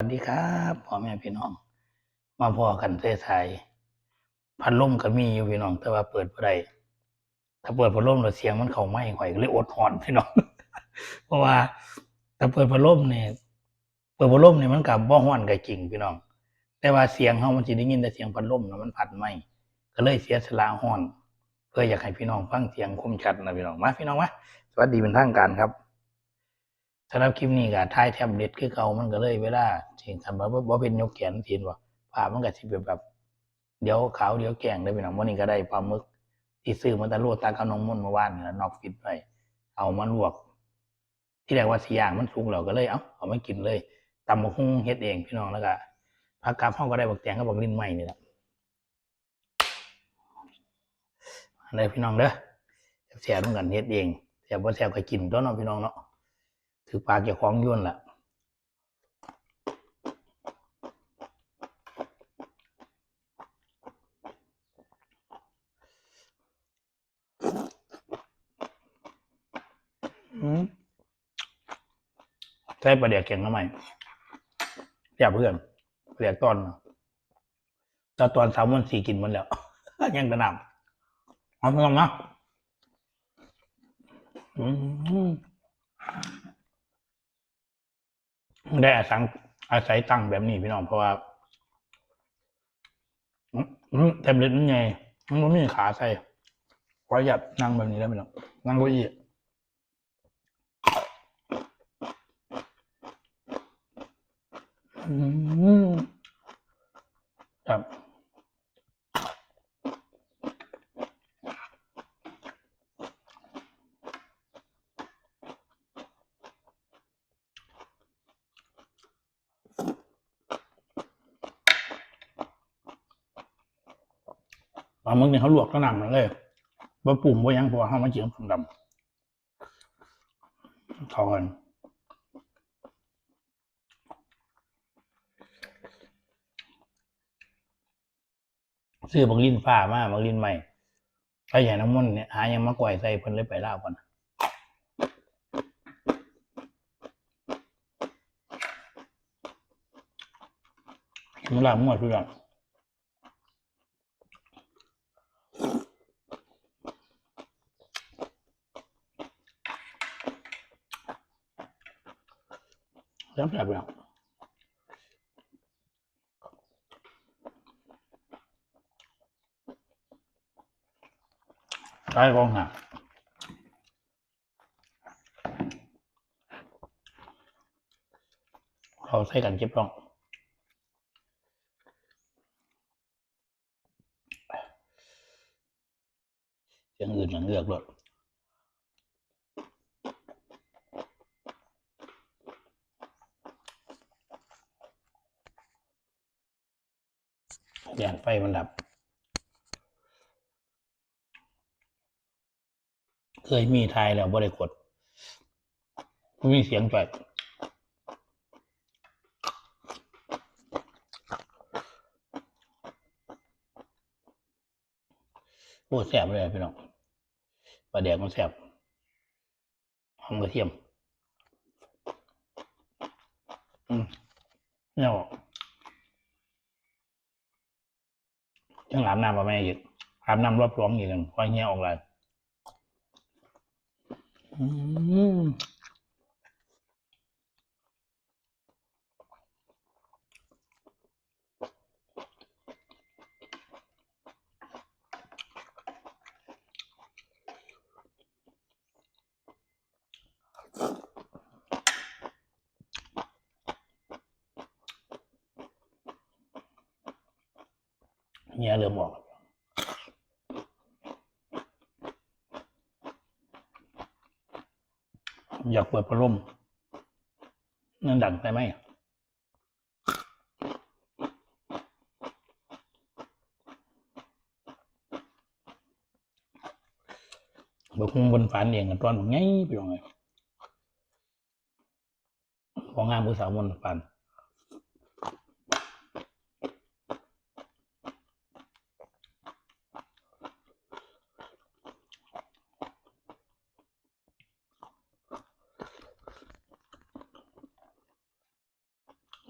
สวัสดีครับพ่อแม่พี่น้อง มาพอกันเทศไทยพัดลมก็มีอยู่พี่น้อง แต่ว่าเปิดบ่ได้ถ้าเปิดพัดลมแล้วเสียงมันเข้าไหม่ข่อยก็เลยอดหอนพี่น้อง เพราะว่าถ้าเปิดพัดลมเนี่ยเปิดพัดลมเนี่ยมันกับบ่ฮ้อนก็จริงพี่น้อง แต่ว่าเสียงเฮามันสิได้ยินแต่เสียงพัดลมนะมันพัดไหม่ก็เลยเสียสละฮ้อน เพื่ออยากให้พี่น้องฟังเสียงคมชัดนะพี่น้องมาพี่น้องมาสวัสดีเป็นทางการครับ สำหรับคลิปนี้ก็ถ่ายแท็บเล็ตคือเก่ามันก็เลยเวลาสิทำแบบว่าเป็นยกแขนทีนว่าภาพมันก็สิเป็นแบบเดี๋ยวขาวเดี๋ยวแกงได้พี่น้องวันนี้ก็ได้ปลาหมึก ที่ซื้อมาแตะลวกตาขนมมนต์เมื่อวานนี่แหละนอกฟิตไว้เอามาลวก ที่แรกว่าสีอย่างมันสุกเราก็เลยเอาเอามากินเลยตำบักหุ่งเฮ็ดเองพี่น้องแล้วก็ผักกาดห้องก็ได้บักแตงกับบักลิ้นใหม่นี่แหละอันนี้พี่น้องเด้อแซ่บๆต้องกันเฮ็ดเองแซ่บบ่าแซ่บก็กินตัวเนาะพี่น้องเนาะ ถือปลาเกี่ยวของยุ่นล่ะอืมใช้ปลาเดียกเก่งทำไมอยากเพื่อนปลาเดียกตอนตอนตอนสามวันสี่กินหมันแล้ว ยังกระหน่ำเอาไปลองนะอืม ได้อาศัยอาศัยตั้งแบบนี้พี่น้องเพราะว่าเต็มเล็ตมันไงมันไม่มีขาใส่ขอหยัดนั่งแบบนี้ได้ไหมน้องนั่งเก้าอี้อืมครับ ปลาหมึกเนี่ยเขาลวกก็นำเลยว่าปุ่มว่ายังพราะว่าเขามาเจียมดำๆเข้ากันซื้อบักลินฟ้ามาบักลินใหม่ไปใหญ่น้ำมันเนี่ยหายังมากวยใส่เพิ่นเลยไปล่าก่อนมันลาบมั่วทุกอย่าง แซ่บๆอย่างใช้กองหาเราใส่กันเก็บรองอย่างอื่นอย่างเลือกเล ยอย่างไฟมันดับ เคยมีทายแล้วบ่ได้กดมีเสียงจ่อยโอ้แสบเลยพี่น้องปลาแดกมันแสบหอมกระเทียม อืมเนี่ย บอกยังอาบน้ำมาแม่อีกอาบน้ำรอบร้องอีกกันค่อเงี้ยออกเลยอืม เนี่ยเริ่มออกอยากเปิดพัดลมนั่นดังไปไหมบกบนฝันเองกันตอนไงไปยังไงของงานผู้สาวบนฝัน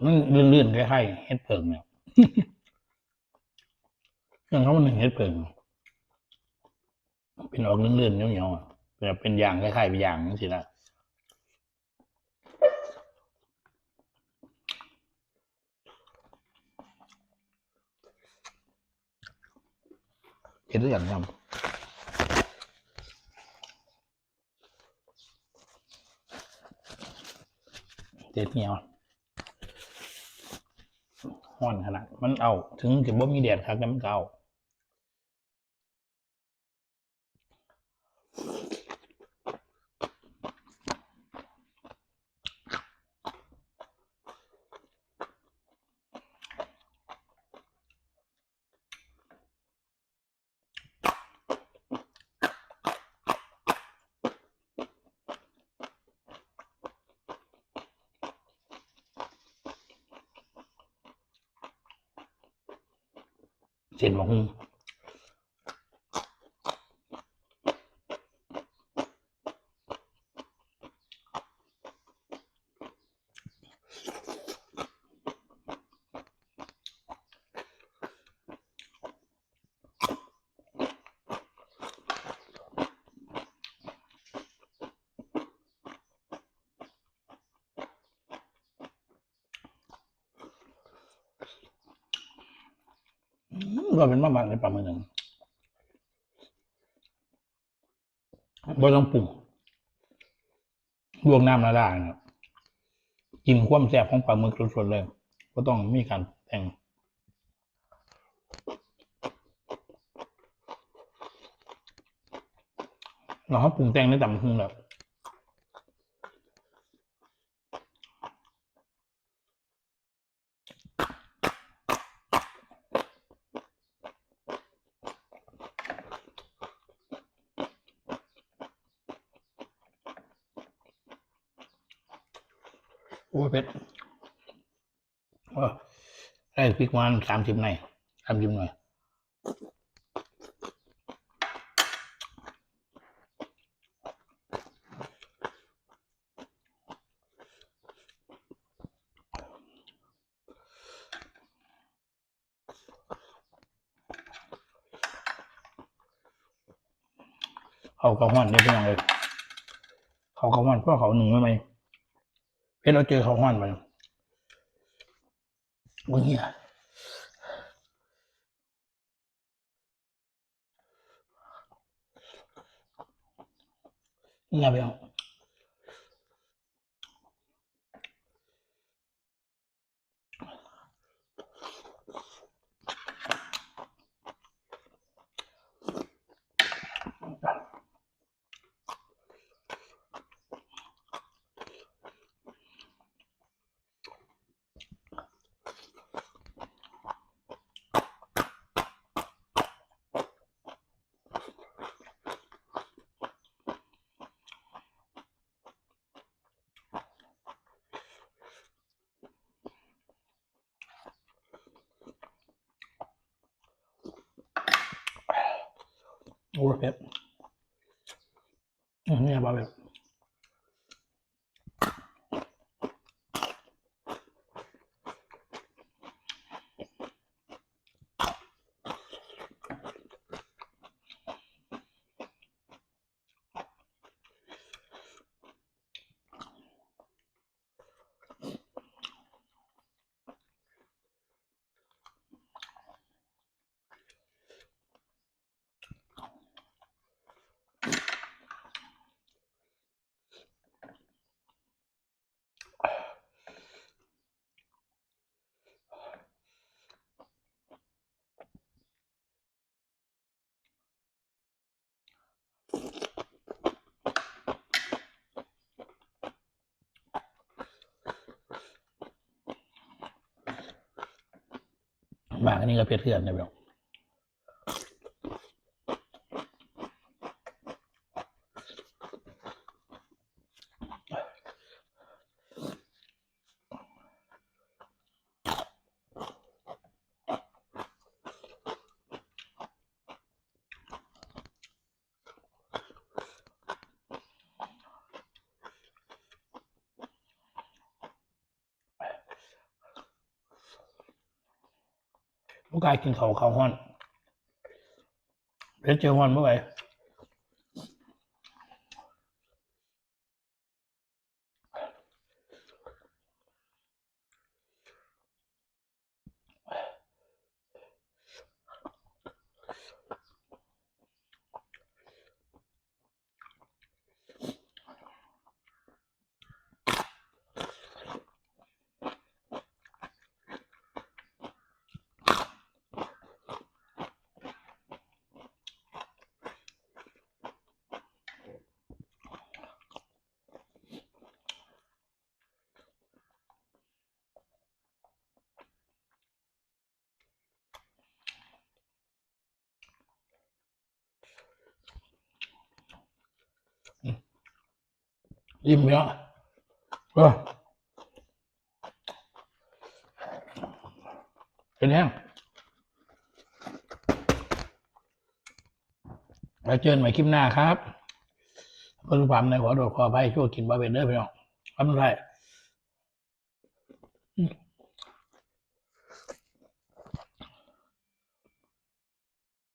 มันลื่นๆคล้ายๆเฮ็ดเพิงเนี่ยเครื่องเขามันเฮ็ดเพิงเป็นออกลื่นๆเหนียวๆแบบเป็นยางคล้ายๆเป็นยางสินะเฮ็ดได้อย่างทำเจ็ดเหนียว ห่อนขนาดมันเอา ถึงจะบ่มีแดดครับแต่มันก็เอา เส้ นบะฮุ่งอืมก็เป็นมากๆเลยปามึกหนึ่งบ่ต้องปรุงลวกน้ำละลายนะครับกินความแซ่บของปลาหมึกสดๆเลยก็ต้องมีการแต่งเราเขาปรุงแต่งในตำบักหุ่งแบบ โอ้เป็ดเออได้พริกมันสามสิบหน่อยสามสิบหน่อยเขากระห้อนเนี่ยเป็นยังไงเขากระห้อนเพราะเขาหนึ่งไม่ไหม เป็นเราเจอเขาห้อนไปโอ้ยเหี้ยเงียบไปเอา โอ้ยเพ มาแบบหมากอันนี้ก็เพชรเถื่อนนะแบบลู กกายกินเขาเขาห้อนเดี๋ยวเจอห้อนเมื่อไหร่ ยิ้มเยอะเออเป็นแห้งแล้วเจอกันใหม่คลิปหน้าครับเพื่อนผู้ฟังในขอโดดขอไปช่วยกินบาเวนเดอร์พี่น้องทำไร